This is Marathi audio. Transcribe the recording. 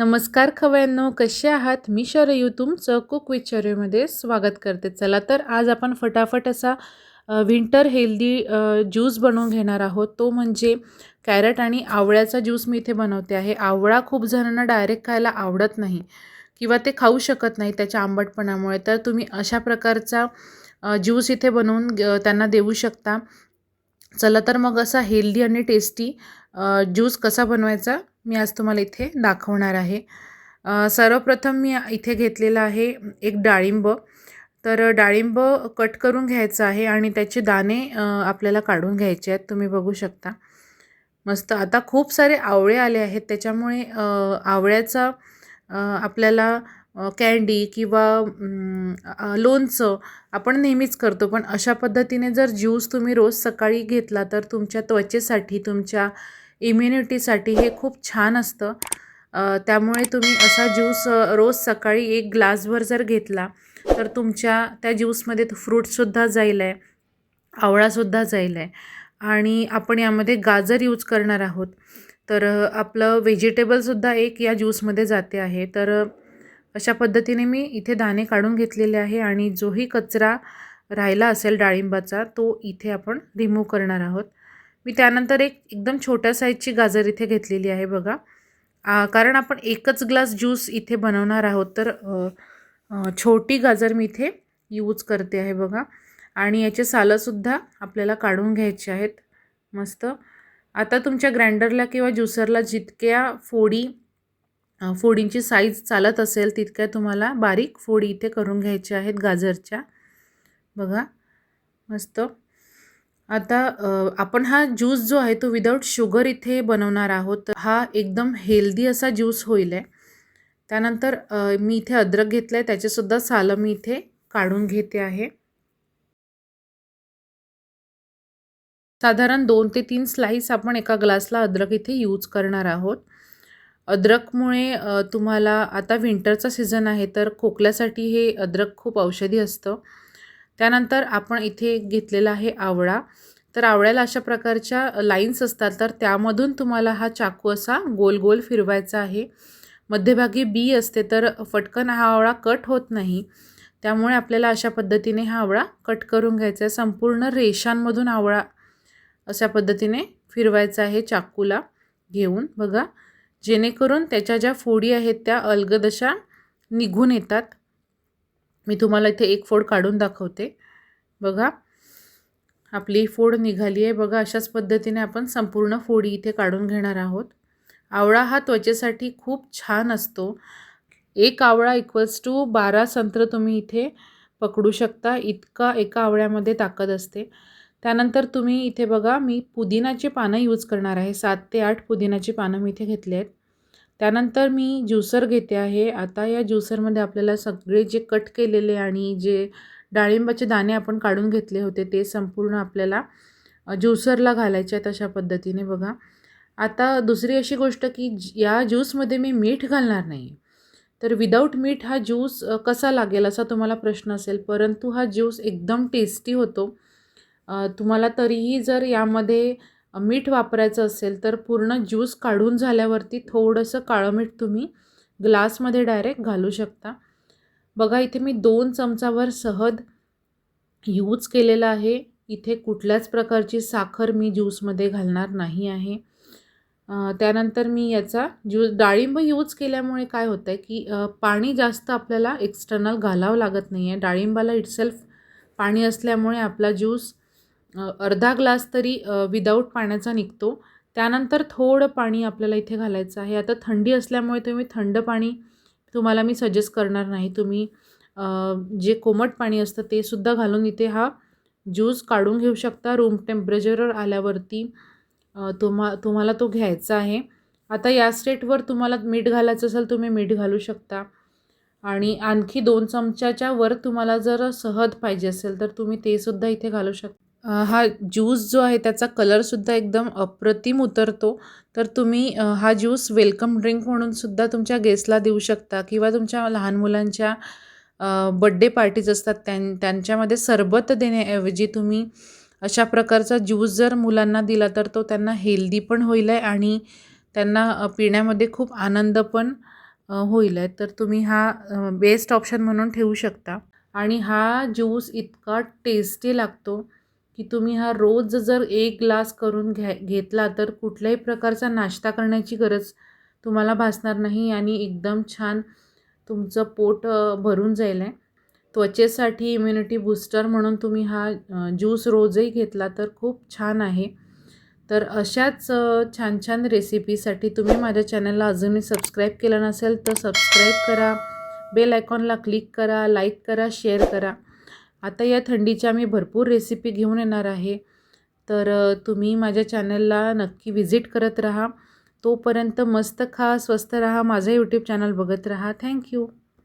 नमस्कार खवयांनो कसे आहात? मी शरयू तुमचं कुक विथ शरयूमध्ये स्वागत करते. चला तर आज आपण फटाफट असा विंटर हेल्दी ज्यूस बनवून घेणार आहोत. तो म्हणजे कॅरट आणि आवळ्याचा ज्यूस मी इथे बनवते आहे. आवळा खूप जणांना डायरेक्ट खायला आवडत नाही किंवा ते खाऊ शकत नाही त्याच्या आंबटपणामुळे. तर तुम्ही अशा प्रकारचा ज्यूस इथे बनवून ग- त्यांना देऊ शकता. चला तर मग असा हेल्दी आणि टेस्टी ज्यूस कसा बनवायचा मी आज तुम्हाला इथे दाखवणार आहे. सर्वप्रथम मी इथे घेतलेला आहे एक डाळिंब. तर डाळिंब कट करून घ्यायचं आहे आणि त्याचे दाणे आपल्याला काढून घ्यायचे आहेत. तुम्ही बघू शकता. मस्त. आता खूप सारे आवळे आले आहेत. त्याच्यामुळे आवळ्याचा आपल्याला कँडी किंवा लोणचं आपण नेहमीच करतो. पण अशा पद्धतीने जर ज्यूस तुम्ही रोज सकाळी घेतला तर तुमच्या त्वचेसाठी तुमच्या इम्युनिटीसाठी हे खूप छान असतं. त्यामुळे तुम्ही असा ज्यूस रोज सकाळी एक ग्लासभर जर घेतला तर तुमच्या त्या ज्यूसमध्ये फ्रूटसुद्धा जाईल आहे आवळासुद्धा जाईल आहे आणि आपण यामध्ये गाजर यूज करणार आहोत. तर आपलं व्हेजिटेबलसुद्धा एक या ज्यूसमध्ये जाते आहे. तर अशा पद्धतीने मी इथे दाणे काढून घेतलेले आहे आणि जोही कचरा राहिला असेल डाळिंबाचा तो इथे आपण रिमूव्ह करणार आहोत. मी त्यानंतर एक एकदम छोट्या साईजची गाजर इथे घेतलेली आहे बघा. कारण आपण एकच ग्लास ज्यूस इथे बनवणार आहोत तर छोटी गाजर मी इथे यूज करते आहे बघा. आणि याचे सालंसुद्धा आपल्याला काढून घ्यायचे आहेत. मस्त. आता तुमच्या ग्राइंडरला किंवा ज्युसरला जितक्या फोडी फोडींची साईज चालत असेल तितक्या तुम्हाला बारीक फोडी इथे करून घ्यायच्या आहेत गाजरच्या. बघा मस्त. आता आपण हा ज्यूस जो आहे तो विदाऊट शुगर इथे बनवणार आहोत. हा एकदम हेल्दी असा ज्यूस होईल आहे. त्यानंतर मी इथे अद्रक घेतलं आहे त्याचेसुद्धा सालं मी इथे काढून घेते आहे. साधारण दोन ते तीन स्लाईस आपण एका ग्लासला अद्रक इथे यूज करणार आहोत. अद्रकमुळे तुम्हाला आता विंटरचा सीझन आहे तर खोकल्यासाठी हे अद्रक खूप औषधी असतं. त्यानंतर आपण इथे घेतलेला आहे आवळा. तर आवळ्याला अशा प्रकारच्या लाईन्स असतात तर त्यामधून तुम्हाला हा चाकू असा गोल गोल फिरवायचा आहे. मध्यभागी बी असते तर फटकन हा आवळा कट होत नाही. त्यामुळे आपल्याला अशा पद्धतीने हा आवळा कट करून घ्यायचा आहे. संपूर्ण रेषांमधून आवळा अशा पद्धतीने फिरवायचा आहे चाकूला घेऊन. बघा जेणेकरून त्याच्या ज्या फोडी आहेत त्या अलगद अशा निघून येतात. मी तुम्हाला इथे एक फोड काढून दाखवते. बघा आपली फोड निघाली आहे. बघा अशाच पद्धतीने आपण संपूर्ण फोडी इथे काढून घेणार आहोत. आवळा हा त्वचेसाठी खूप छान असतो. एक आवळा इक्वल्स टू बारा संत्र तुम्ही इथे पकडू शकता. इतका एका आवळ्यामध्ये ताकद असते. त्यानंतर तुम्ही इथे बघा मी पुदिनाची पानं यूज करणार आहे. सात ते आठ पुदिनाची पानं मी इथे घेतली आहेत. त्यानंतर मी ज्युसर घेते आहे. आता या ज्युसरमध्ये आपल्याला सगळे जे कट केलेले आणि जे डाळिंबाचे दाणे आपण काढून घेतले होते ते संपूर्ण आपल्याला ज्युसरला घालायचे आहेत अशा पद्धतीने बघा. आता दुसरी अशी गोष्ट की ज- या ज्यूसमध्ये मी मीठ घालणार नाही. तर विदाऊट मीठ हा ज्यूस कसा लागेल असा तुम्हाला प्रश्न असेल. परंतु हा ज्यूस एकदम टेस्टी होतो. तुम्हाला तरीही जर यामध्ये मीठ वापरायचं असेल तर पूर्ण ज्यूस काढून झाल्यावरती थोडंसं काळं मीठ तुम्ही ग्लासमध्ये डायरेक्ट घालू शकता. बघा इथे मी दोन चमचावर सहज यूज केलेला आहे. इथे कुठल्याच प्रकारची साखर मी ज्यूसमध्ये घालणार नाही आहे. त्यानंतर मी याचा ज्यूस डाळिंब यूज केल्यामुळे काय होतं आहे की पाणी जास्त आपल्याला एक्सटर्नल घालावं लागत नाही आहे डाळिंबाला इटसेल्फ पाणी असल्यामुळे आपला ज्यूस अर्धा ग्लास तरी विदाऊट पाण्याचा निघतो. त्यानंतर थोडं पाणी आपल्याला इथे घालायचं आहे. आता थंडी असल्यामुळे तुम्ही थंड पाणी तुम्हाला मी सजेस्ट करणार नाही. तुम्ही जे कोमट पाणी असतं ते सुद्धा घालून इथे हा ज्यूस काढून घेऊ शकता. रूम टेम्परेचरवर आल्यावरती तुम्हा तुम्हाला तो घ्यायचा आहे. आता या स्टेटवर तुम्हाला मीठ घालायचं असेल तुम्ही मीठ घालू शकता. आणि आणखी दोन चमच्याच्या वर तुम्हाला जर सहज पाहिजे असेल तर तुम्ही ते सुद्धा इथे घालू शकता. हा ज्यूस जो आहे त्याचा कलरसुद्धा एकदम अप्रतिम उतरतो. तर तुम्ही हा ज्यूस वेलकम ड्रिंक म्हणूनसुद्धा तुमच्या गेस्टला देऊ शकता किंवा तुमच्या लहान मुलांच्या बड्डे पार्टीज असतात त्यां त्यांच्यामध्ये सरबत देण्याऐवजी तुम्ही अशा प्रकारचा ज्यूस जर मुलांना दिला तर तो त्यांना हेल्दी पण होईल आहे आणि त्यांना पिण्यामध्ये खूप आनंद पण होईल आहे तर तुम्ही हा बेस्ट ऑप्शन म्हणून ठेवू शकता. आणि हा ज्यूस इतका टेस्टी लागतो. की तुम्ही हा रोज जर एक ग्लास करून घ्या घेतला तर कुठल्याही प्रकारचा नाश्ता करण्याची गरज तुम्हाला भासणार नाही आणि एकदम छान तुमचं पोट भरून जाईल आहे. त्वचेसाठी इम्युनिटी बूस्टर म्हणून तुम्ही हा ज्यूस रोजही घेतला तर खूप छान आहे. तर अशाच छान छान रेसिपीसाठी तुम्ही माझ्या चॅनलला अजूनही सबस्क्राईब केलं नसेल तर सबस्क्राईब करा. बेल आयकॉनला क्लिक करा लाईक करा शेअर करा. आता या थंडीच्या मी भरपूर रेसिपी घेऊन येणार आहे. तर तुम्ही माझ्या चॅनलला नक्की व्हिजिट करत राहा. तोपर्यंत मस्त खा स्वस्त राहा माझं यूट्यूब चॅनल बघत राहा. थँक्यू